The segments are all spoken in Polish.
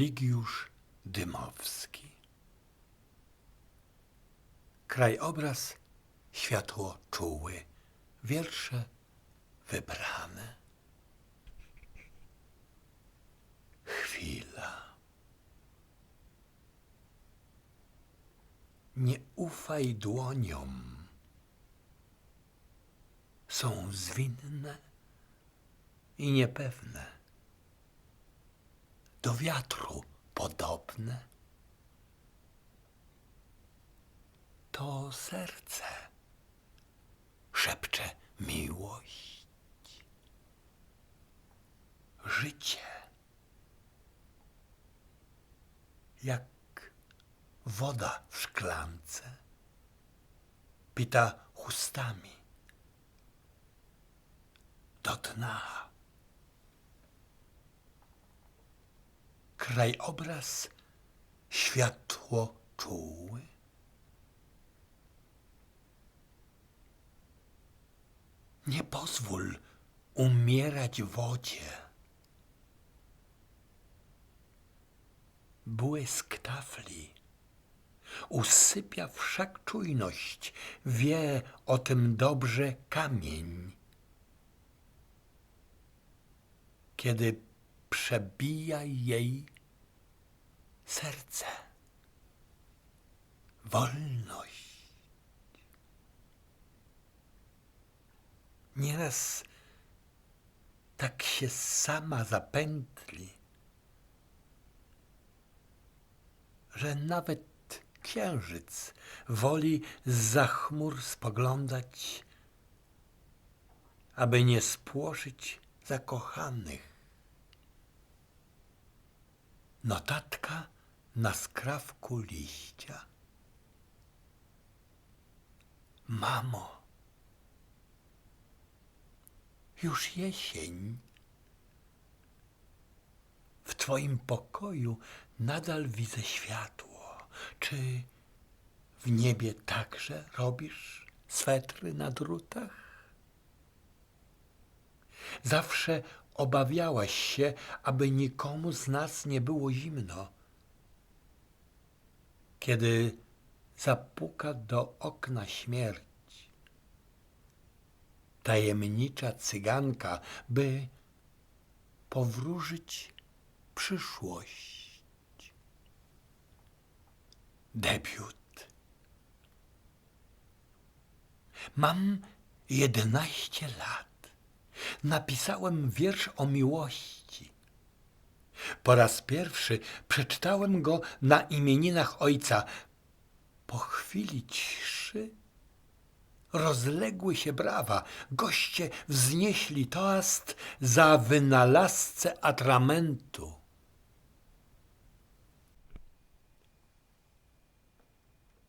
Eligiusz Dymowski. Krajobraz światło czuły, wiersze wybrane. Chwila. Nie ufaj dłoniom. Są zwinne i niepewne do wiatru podobne. To serce szepcze miłość, życie, jak woda w szklance, pita chustami do dna. Krajobraz światło czuły. Nie pozwól umierać wodzie. Błysk tafli usypia wszak czujność, wie o tym dobrze kamień. Kiedy przebija jej serce. Wolność. Nieraz tak się sama zapętli, że nawet księżyc woli za chmur spoglądać, aby nie spłoszyć zakochanych. Notatka na skrawku liścia. Mamo, już jesień. W twoim pokoju nadal widzę światło. Czy w niebie także robisz swetry na drutach? Zawsze obawiałaś się, aby nikomu z nas nie było zimno. Kiedy zapuka do okna śmierć, tajemnicza cyganka, by powróżyć przyszłość. Debiut. Mam jedenaście lat napisałem wiersz o miłości. Po raz pierwszy przeczytałem go na imieninach ojca. Po chwili ciszy rozległy się brawa. Goście wznieśli toast za wynalazcę atramentu.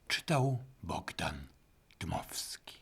Czytał Bogdan Dmowski.